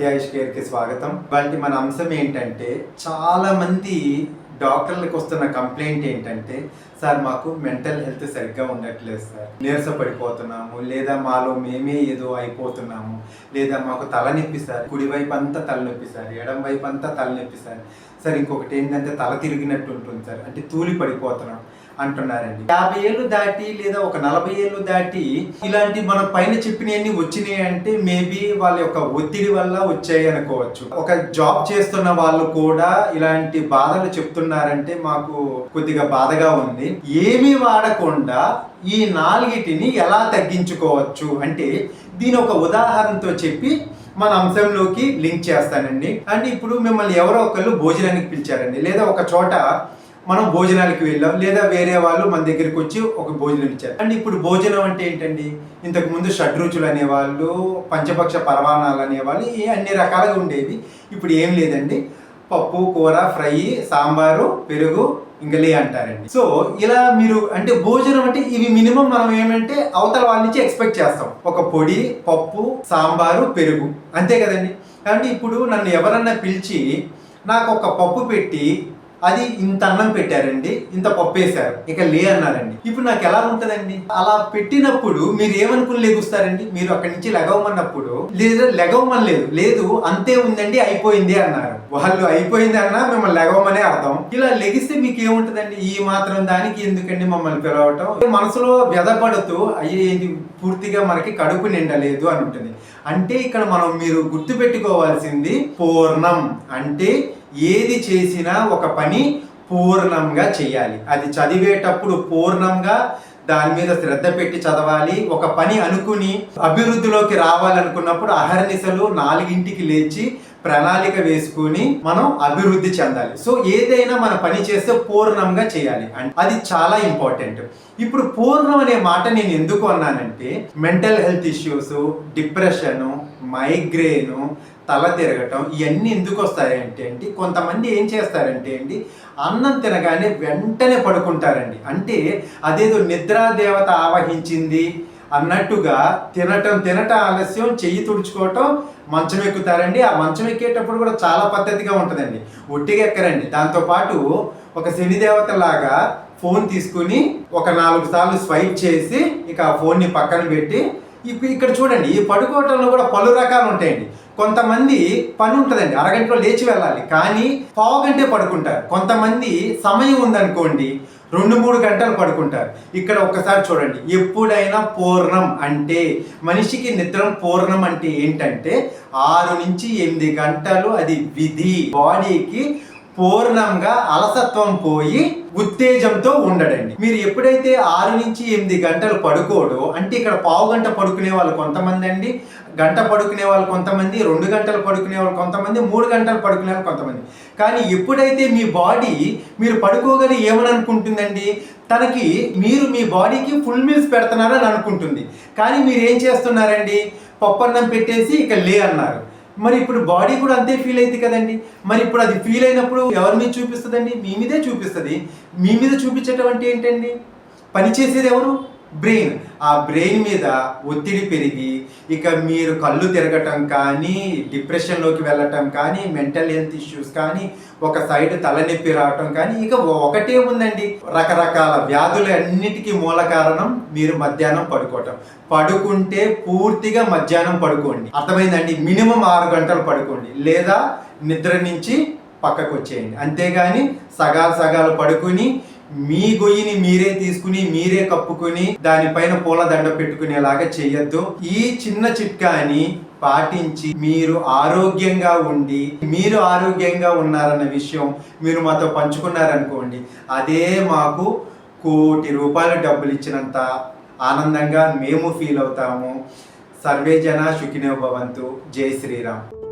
సత్యాయుష్ కేర్కి స్వాగతం. వాళ్ళకి మన అంశం ఏంటంటే చాలా మంది డాక్టర్లకు వస్తున్న కంప్లైంట్ ఏంటంటే సార్ మాకు మెంటల్ హెల్త్ సరిగ్గా ఉండట్లేదు సార్. నీరస పడిపోతున్నాము లేదా మాలో మేమే ఏదో అయిపోతున్నాము లేదా మాకు తలనొప్పి సార్. కుడివైపు అంతా తలనొప్పి సార్ ఎడం వైపు అంతా తలనొప్పి సార్. సార్ ఇంకొకటి ఏంటంటే తల తిరిగినట్టు ఉంటుంది సార్. అంటే తూలి పడిపోతున్నాం. అంటున్నారండి. యాభై ఏళ్ళు దాటి లేదా ఒక నలభై ఏళ్ళు దాటి ఇలాంటి మన పైన చెప్పినవన్నీ వచ్చినాయి అంటే మేబీ వాళ్ళ యొక్క ఒత్తిడి వల్ల వచ్చాయి అనుకోవచ్చు. ఒక జాబ్ చేస్తున్న వాళ్ళు కూడా ఇలాంటి బాధలు చెప్తున్నారంటే మాకు కొద్దిగా బాధగా ఉంది. ఏమీ వాడకుండా ఈ నాలుగిటిని ఎలా తగ్గించుకోవచ్చు అంటే దీని ఒక ఉదాహరణతో చెప్పి మన అంశంలోకి లింక్ చేస్తానండి. అంటే ఇప్పుడు మిమ్మల్ని ఎవరో ఒకళ్ళు భోజనానికి పిలిచారండి. లేదా ఒక చోట మనం భోజనానికి వెళ్ళాం లేదా వేరే వాళ్ళు మన దగ్గరికి వచ్చి ఒక భోజనం ఇచ్చారు. అండ్ ఇప్పుడు భోజనం అంటే ఏంటండి? ఇంతకు ముందు షడ్రుచులు అనేవాళ్ళు పంచపక్ష పరమాణాలు అనేవాళ్ళు ఈ అన్ని రకాలుగా ఉండేవి. ఇప్పుడు ఏం లేదండి. పప్పు కూర ఫ్రై సాంబారు పెరుగు ఇంగలే అంటారండి. సో ఇలా మీరు అంటే భోజనం అంటే ఇవి మినిమం మనం ఏమంటే అవతల వాళ్ళ నుంచి ఎక్స్పెక్ట్ చేస్తాం. ఒక పొడి పప్పు సాంబారు పెరుగు. అంతే కదండి. అంటే ఇప్పుడు నన్ను ఎవరన్నా పిలిచి నాకు ఒక పప్పు పెట్టి అది ఇంత అన్నం పెట్టారండి ఇంత పప్పు వేశారు ఇక లే అన్నారండి. ఇప్పుడు నాకు ఎలా ఉంటదండి? అలా పెట్టినప్పుడు మీరు ఏమనుకుని లెగుస్తారండి? మీరు అక్కడి నుంచి లెగవమన్నప్పుడు లేదా లెగవమని లేదు లేదు అంతే ఉందండి అయిపోయింది అన్నారు. వాళ్ళు అయిపోయింది అన్నా మిమ్మల్ని లెగవమనే అర్థం. ఇలా లెగిస్తే మీకు ఏముంటదండి ఈ మాత్రం దానికి ఎందుకండి మమ్మల్ని పిలవటం? మనసులో వ్యధపడుతూ అయ్యేది పూర్తిగా మనకి కడుపు నిండలేదు అని ఉంటుంది. అంటే ఇక్కడ మనం మీరు గుర్తుపెట్టుకోవాల్సింది పూర్ణం. అంటే ఏది చేసినా ఒక పని పూర్ణంగా చేయాలి. అది చదివేటప్పుడు పూర్ణంగా దాని మీద శ్రద్ధ పెట్టి చదవాలి. ఒక పని అనుకుని అభివృద్ధిలోకి రావాలనుకున్నప్పుడు అహర్నిశలు నాలుగింటికి లేచి ప్రణాళిక వేసుకుని మనం అభివృద్ధి చెందాలి. సో ఏదైనా మన పని చేస్తే పూర్ణంగా చేయాలి. అండ్ అది చాలా ఇంపార్టెంట్. ఇప్పుడు పూర్ణం అనే మాట నేను ఎందుకు అన్నానంటే mental health issues depression migraine తల తిరగటం ఇవన్నీ ఎందుకు వస్తాయంటే అండి కొంతమంది ఏం చేస్తారంటే అండి అన్నం తినగానే వెంటనే పడుకుంటారండి. అంటే అదేదో నిద్రాదేవత ఆవహించింది అన్నట్టుగా తినటం తినటం ఆలస్యం చెయ్యి తుడుచుకోవటం మంచం ఎక్కుతారండి. ఆ మంచం ఎక్కేటప్పుడు కూడా చాలా పద్ధతిగా ఉంటుందండి. ఒట్టిగా ఎక్కరండి. దాంతోపాటు ఒక శనిదేవత లాగా ఫోన్ తీసుకుని ఒక నాలుగు సార్లు స్వైప్ చేసి ఇక ఆ ఫోన్ని పక్కన పెట్టి ఇక్కడ చూడండి ఈ పడుకోవటంలో కూడా పలు రకాలు ఉంటాయండి. కొంతమంది పని ఉంటుందండి అరగంటలో లేచి వెళ్ళాలి కానీ పావు గంటే పడుకుంటారు. కొంతమంది సమయం ఉందనుకోండి రెండు మూడు గంటలు పడుకుంటారు. ఇక్కడ ఒక్కసారి చూడండి ఎప్పుడైనా పూర్ణం అంటే మనిషికి నిద్ర పూర్ణం అంటే ఏంటంటే ఆరు నుంచి ఎనిమిది గంటలు అది విధి. బాడీకి పూర్ణంగా అలసత్వం పోయి ఉత్తేజంతో ఉండడండి. మీరు ఎప్పుడైతే ఆరు నుంచి ఎనిమిది గంటలు పడుకోడో అంటే ఇక్కడ పావు గంట పడుకునే వాళ్ళు కొంతమంది అండి గంట పడుకునే వాళ్ళు కొంతమంది రెండు గంటలు పడుకునే వాళ్ళు కొంతమంది మూడు గంటలు పడుకునే వాళ్ళు కొంతమంది. కానీ ఎప్పుడైతే మీ బాడీ మీరు పడుకోగలి ఏమని అనుకుంటుందండి తనకి మీరు మీ బాడీకి ఫుల్ మీల్స్ పెడుతున్నారని అనుకుంటుంది. కానీ మీరు ఏం చేస్తున్నారండి? పప్పన్నం పెట్టేసి ఇక లే అన్నారు. మరి ఇప్పుడు బాడీ కూడా అంతే ఫీల్ అయింది కదండి. మరి ఇప్పుడు అది ఫీల్ అయినప్పుడు ఎవరి మీద చూపిస్తుందండి? మీ మీదే చూపిస్తుంది. మీ మీద చూపించటం అంటే ఏంటండి? పని చేసేది ఎవరు? బ్రెయిన్. ఆ బ్రెయిన్ మీద ఒత్తిడి పెరిగి ఇక మీరు కళ్ళు తిరగటం కానీ డిప్రెషన్లోకి వెళ్ళటం కానీ మెంటల్ హెల్త్ ఇష్యూస్ కానీ ఒక సైడ్ తలనొప్పి రావటం కానీ ఇక ఒకటే ఉందండి. రకరకాల వ్యాధులు అన్నిటికీ మూల కారణం మీరు మధ్యాహ్నం పడుకోవటం. పడుకుంటే పూర్తిగా మధ్యాహ్నం పడుకోండి. అర్థమైందండి? మినిమం ఆరు గంటలు పడుకోండి. లేదా నిద్ర నుంచి పక్కకు వచ్చేయండి అంతేగాని సగాలు సగాలు పడుకుని మీ గొయ్యిని మీరే తీసుకుని మీరే కప్పుకొని దానిపైన పూల దండ పెట్టుకునేలాగా చేయొద్దు. ఈ చిన్న చిట్కాని పాటించి మీరు ఆరోగ్యంగా ఉండి మీరు ఆరోగ్యంగా ఉన్నారన్న విషయం మీరు మాతో పంచుకున్నారనుకోండి అదే మాకు కోటి రూపాయల డబ్బులు ఇచ్చినంత ఆనందంగా మేము ఫీల్ అవుతాము. సర్వే జన సుఖినో భవంతు. జై శ్రీరామ్.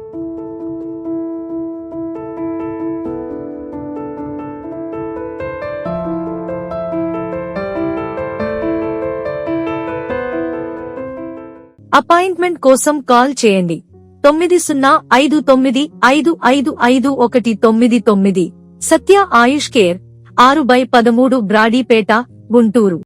అపాయింట్మెంట్ కోసం కాల్ చేయండి. తొమ్మిది సున్నా ఐదు తొమ్మిది ఐదు ఐదు ఐదు ఒకటి తొమ్మిది తొమ్మిది. సత్య ఆయుష్ కేర్ ఆరు బై పదమూడు బ్రాడీపేట గుంటూరు.